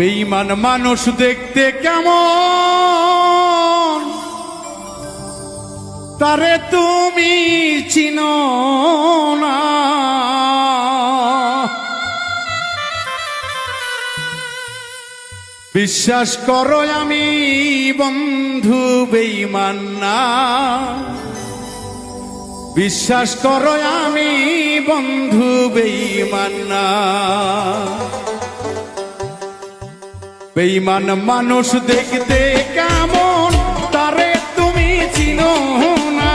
বেঈমান মানুষ দেখতে কেমন? তারে তুমি চিনো না। বিশ্বাস করো আমি বন্ধু বেঈমান না। বিশ্বাস করো আমি বন্ধু বেঈমান না। বেঈমান মানুষ দেখতে কেমন, তারে তুমি চিনো না।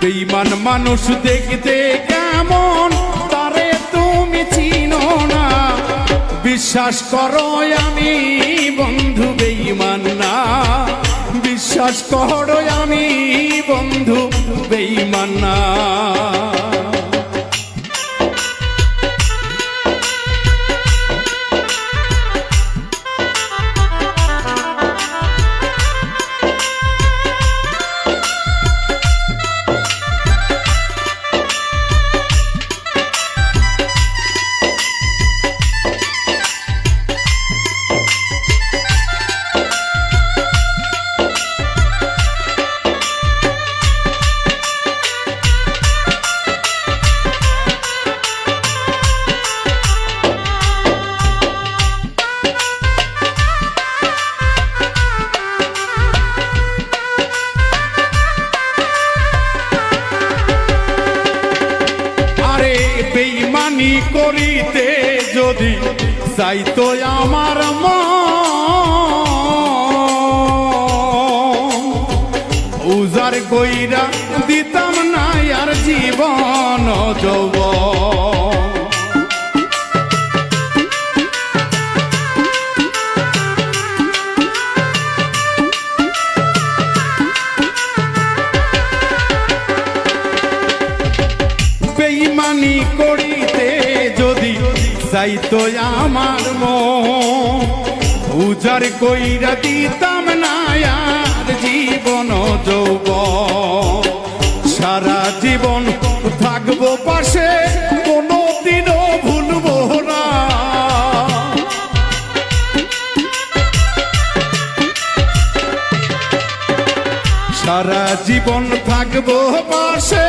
বেঈমান মানুষ দেখতে কেমন, তারে তুমি চিনো না। বিশ্বাস করো আমি বন্ধু বেঈমান না। বিশ্বাস করো আমি বন্ধু বেঈমান না। বেইমানি করিতে যদি চাইতো আমার ম উজার কইরা দিতাম না আর জীবন যৌব বেইমানি করিতে যদি চাইতো আমার মন কইরা দিতাম না আর জীবন যৌব সারা জীবন থাকব পাশে কোনো দিনও ভুলবো না। সারা জীবন থাকব পাশে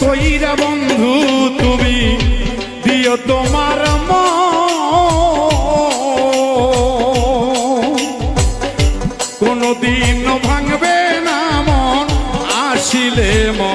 কইরা বন্ধু তুমি দিও তোমার মা কোনদিন ভাঙবে না মন আসিলে মন।